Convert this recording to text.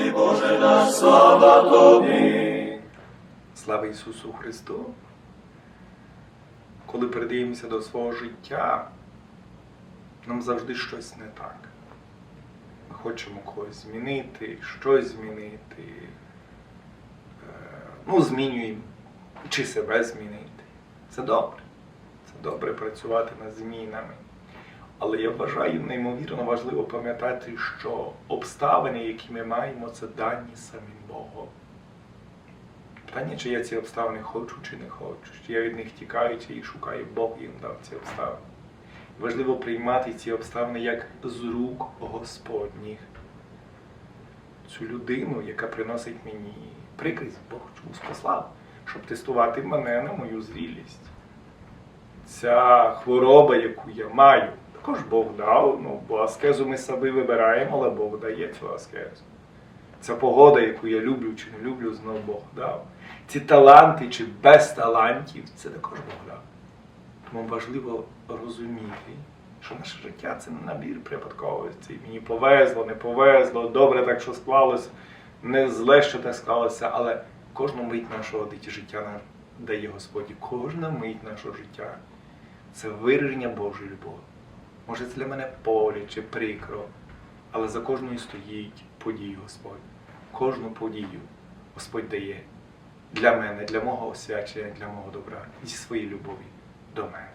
тобі, Боже наш, слава тобі. Слава Ісусу Христу! Коли передаємося до свого життя, нам завжди щось не так. Ми хочемо когось змінити, щось змінити. Е, Ну, змінюємо чи себе змінити. Це добре. Це добре працювати над змінами. Але я вважаю неймовірно важливо пам'ятати, що обставини, які ми маємо, це дані самим Богом. Питання, чи я ці обставини хочу, чи не хочу, чи я від них тікаю, чи їх шукаю, Бог їм дав ці обставини. Важливо приймати ці обставини як з рук Господніх. Цю людину, яка приносить мені прикрість, Бог чомусь послав, щоб тестувати мене на мою зрілість. Ця хвороба, яку я маю, також Бог дав. Ну, бо аскезу ми собі вибираємо, але Бог дає цю аскезу. Ця погода, яку я люблю чи не люблю, знов Бог дав. Ці таланти чи без талантів, це також Бог дав. Тому важливо розуміти, що наше життя це не набір випадковостей. Мені повезло, не повезло, добре так, що склалося, не зле, що так склалося, але кожну мить нашого дитя життя дає Господь. Кожна мить нашого життя це вираження Божої любові. Може, це для мене поле чи прикро, але за кожною стоїть подію Господь. Кожну подію Господь дає для мене, для мого освячення, для мого добра, зі своєї любові до мене.